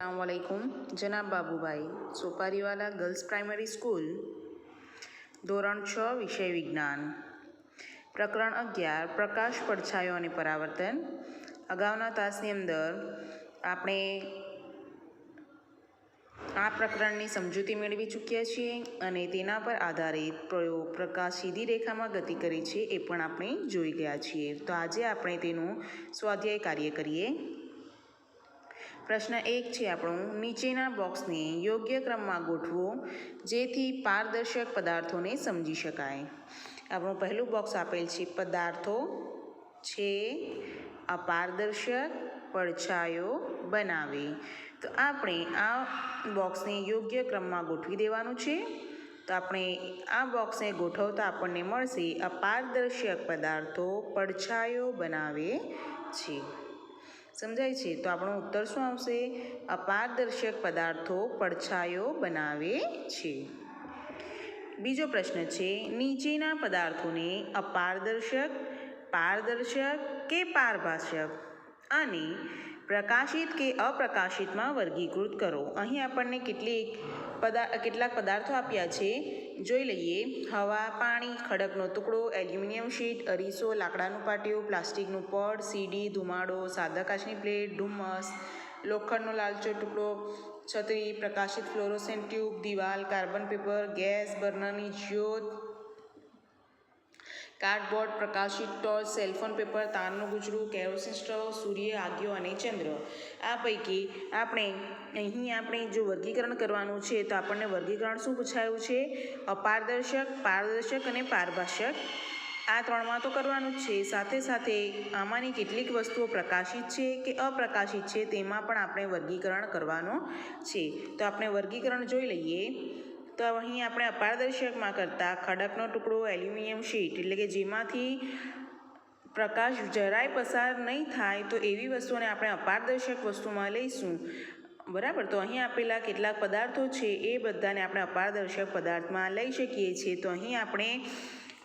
અસલામવાલેકુમ જનાબ Babubhai Sopariwala girls primary school ધોરણ છ, વિષય વિજ્ઞાન. પ્રકરણ અગિયાર, પ્રકાશ પડછાયો અને પરાવર્તન. અગાઉના તાસની અંદર આપણે આ પ્રકરણની સમજૂતી મેળવી ચૂક્યા છીએ અને તેના પર આધારિત પ્રયોગ પ્રકાશ સીધી રેખામાં ગતિ કરે છે એ પણ આપણે જોઈ ગયા છીએ. તો આજે આપણે તેનું સ્વાધ્યાય કાર્ય કરીએ. પ્રશ્ન એક છે આપણું. નીચેના બોક્સને યોગ્ય ક્રમમાં ગોઠવો, જેથી પારદર્શક પદાર્થોને સમજી શકાય. આપણું પહેલું બોક્સ આપેલ છે, પદાર્થો છે અપારદર્શક પડછાયો બનાવે. તો આપણે આ બોક્સને યોગ્ય ક્રમમાં ગોઠવી દેવાનું છે. તો આપણે આ બોક્સને ગોઠવતા આપણને મળશે અપારદર્શક પદાર્થો પડછાયો બનાવે છે. સમજાય છે? તો આપણો ઉત્તર શું આવશે? અપારદર્શક પદાર્થો પડછાયો બનાવે છે. બીજો પ્રશ્ન છે, નીચેના પદાર્થોને અપારદર્શક, પારદર્શક કે પારભાષક? અને પ્રકાશિત કે અપ્રકાશિતમાં વર્ગીકૃત કરો. અહીં આપણને કેટલીક પદા, કેટલાક પદાર્થો આપ્યા છે. જોઈ લઈએ. હવા, પાણી, ખડકનો ટુકડો, એલ્યુમિનિયમ શીટ, અરીસો, લાકડાનું પાટિયું, પ્લાસ્ટિકનું પડ, સીડી, ધુમાડો, સાદા કાચની પ્લેટ ધુમ્મસ લોખંડનો લાલચો ટુકડો, છત્રી, પ્રકાશિત ફ્લોરોસેન્ટ ટ્યુબ, દિવાલ, કાર્બન પેપર, ગેસ, બર્નરની જ્યોત કાર્ડબોર્ડ, પ્રકાશિત ટોર્ચ, સેલફોન પેપર, તારનું ગુજરું, કેરોસીન સ્ટવ સૂર્ય આગિયો અને ચંદ્ર. આ પૈકી આપણે અહીં આપણે જો વર્ગીકરણ કરવાનું છે તો આપણને વર્ગીકરણ શું પૂછાયું છે? અપારદર્શક, પારદર્શક અને પારભાષક આ ત્રણમાં તો કરવાનું જ છે. સાથે સાથે આમાંની કેટલીક વસ્તુઓ પ્રકાશિત છે કે અપ્રકાશિત છે તેમાં પણ આપણે વર્ગીકરણ કરવાનું છે. તો આપણે વર્ગીકરણ જોઈ લઈએ. તો અહીં આપણે અપારદર્શકમાં કરતાં ખડકનો ટુકડો, એલ્યુમિનિયમ શીટ, એટલે કે જેમાંથી પ્રકાશ જરાય પસાર નહીં થાય, તો એવી વસ્તુઓને આપણે અપારદર્શક વસ્તુમાં લઈશું. બરાબર? તો અહીં આપેલા કેટલાક પદાર્થો છે, એ બધાને આપણે અપારદર્શક પદાર્થમાં લઈ શકીએ છીએ. તો અહીં આપણે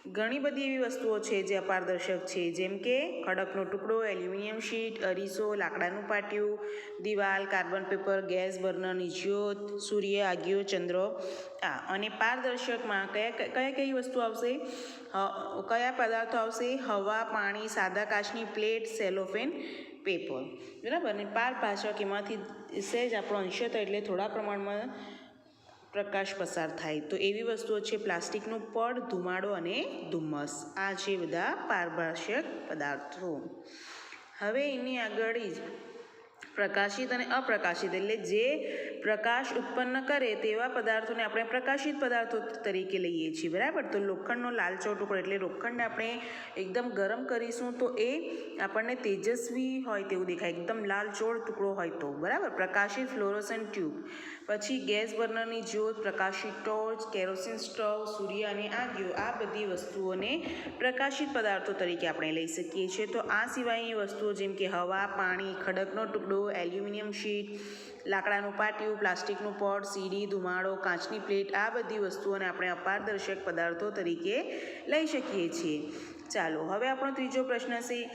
ઘણી બધી એવી વસ્તુઓ છે જે અપારદર્શક છે. જેમ કે ખડકનો ટુકડો, એલ્યુમિનિયમ શીટ, અરીસો, લાકડાનું પાટિયું, દિવાલ, કાર્બન પેપર, ગેસ બર્નરની જ્યોત સૂર્ય, આગિયો, ચંદ્ર. આ અને પારદર્શકમાં કયા કયા કઈ વસ્તુ આવશે? કયા પદાર્થો આવશે? હવા, પાણી, સાદા કાચની પ્લેટ, સેલોફેન, પેપર. બરાબર? અને પારભાષક એમાંથી સહેજ આપણો અંશત એટલે થોડા પ્રમાણમાં પ્રકાશ પસાર થાય. તો એવી વસ્તુઓ છે, પ્લાસ્ટિકનો પડ, ધુમાડો અને ધુમ્મસ. આ છે બધા પારભાષક પદાર્થો. હવે એની આગળ પ્રકાશિત અને અપ્રકાશિત એટલે જે પ્રકાશ ઉત્પન્ન કરે તેવા પદાર્થોને આપણે પ્રકાશિત પદાર્થો તરીકે લઈએ છીએ, બરાબર? તો લોખંડનો લાલચો ટુકડો એટલે લોખંડને આપણે એકદમ ગરમ કરીશું તો એ આપણને તેજસ્વી હોય તેવું દેખાય, એકદમ લાલચોળ ટુકડો હોય તો, બરાબર? પ્રકાશિત ફ્લોરોસન ટ્યુબ. પછી ગેસ બર્નરની જ્યોત, પ્રકાશિત ટોર્ચ, કેરોસીન સ્ટવ, સૂર્ય અને આગિયો આ બધી વસ્તુઓને પ્રકાશિત પદાર્થો તરીકે આપણે લઈ શકીએ છીએ. તો આ સિવાયની વસ્તુઓ જેમ કે હવા, પાણી, ખડકનો ટુકડો એલ્યુમિનિયમ શીટ, લાકડાનું પાટિયું, પ્લાસ્ટિકનું પોટ, સીડી, ધુમાડો, કાચની પ્લેટ, આ બધી વસ્તુઓને આપણે અપારદર્શક પદાર્થો તરીકે લઈ શકીએ છીએ. ચાલો, હવે આપણો ત્રીજો પ્રશ્ન છે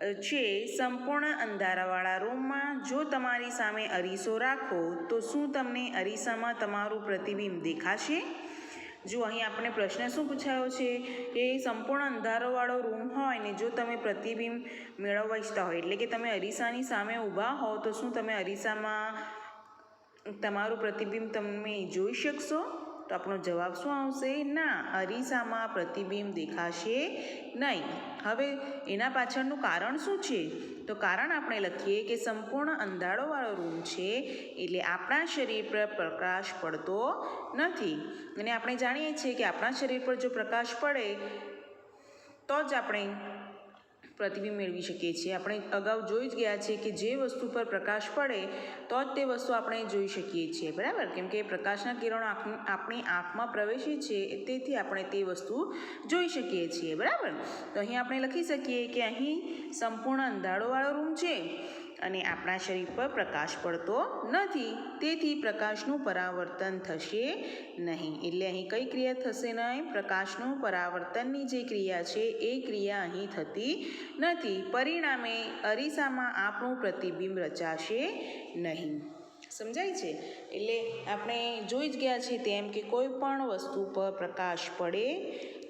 છે સંપૂર્ણ અંધારાવાળા રૂમમાં જો તમારી સામે અરીસો રાખો, તો શું તમને અરીસામાં તમારું પ્રતિબિંબ દેખાશે? જો અહીં આપણે પ્રશ્ન શું પૂછાયો છે કે સંપૂર્ણ અંધારોવાળો રૂમ હોય ને જો તમે પ્રતિબિંબ મેળવવા ઈચ્છતા હોય, એટલે કે તમે અરીસાની સામે ઊભા હો, તો શું તમે અરીસામાં તમારું પ્રતિબિંબ તમે જોઈ શકશો? તો આપણો જવાબ શું આવશે? ના, અરીસામાં પ્રતિબિંબ દેખાશે નહીં. હવે એના પાછળનું કારણ શું છે? તો કારણ આપણે લખીએ કે સંપૂર્ણ અંધારોવાળો રૂમ છે એટલે આપણા શરીર પર પ્રકાશ પડતો નથી. અને આપણે જાણીએ છીએ કે આપણા શરીર પર જો પ્રકાશ પડે, તો જ આપણે પ્રતિબિંબ મેળવી શકીએ છીએ. આપણે અગાઉ જોઈ જ ગયા છીએ કે જે વસ્તુ પર પ્રકાશ પડે, તો જ તે વસ્તુ આપણે જોઈ શકીએ છીએ. બરાબર? કેમ કે પ્રકાશના કિરણો આપણી આંખમાં પ્રવેશે છે, તેથી આપણે તે વસ્તુ જોઈ શકીએ છીએ. બરાબર? તો અહીં આપણે લખી શકીએ કે અહીં સંપૂર્ણ અંધારોવાળો રૂમ છે. અને આપણા શરીર પર પ્રકાશ પડતો નથી. તેથી પ્રકાશનું પરાવર્તન થશે નહીં. એટલે અહીં કઈ ક્રિયા થશે નહીં? પ્રકાશનું પરાવર્તનની જે ક્રિયા છે, એ ક્રિયા અહીં થતી નથી. પરિણામે અરીસામાં આપણું પ્રતિબિંબ રચાશે નહીં. સમજાય છે? એટલે આપણે જોઈ જ ગયા છીએ તેમ કે કોઈ પણ વસ્તુ પર પ્રકાશ પડે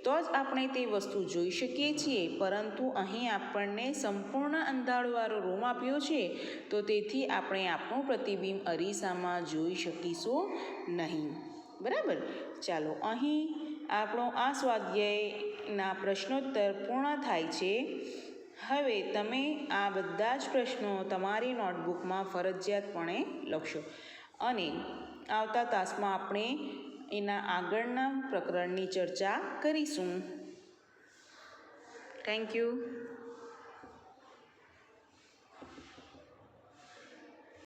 તો જ આપણે તે વસ્તુ જોઈ શકીએ છીએ. પરંતુ અહીં આપણને સંપૂર્ણ અંધારાવાળો રૂમ આપ્યો છે, તો તેથી આપણે આપણું પ્રતિબિંબ અરીસામાં જોઈ શકીશું નહીં. બરાબર? ચાલો, અહીં આપણો આ સ્વાધ્યાયના પ્રશ્નોત્તર પૂર્ણ થાય છે. હવે તમે આ બધા જ પ્રશ્નો તમારી નોટબુકમાં ફરજિયાતપણે લખશો. અને આવતા તાસમાં આપણે એના આગળના પ્રકરણની ચર્ચા કરીશું. Thank you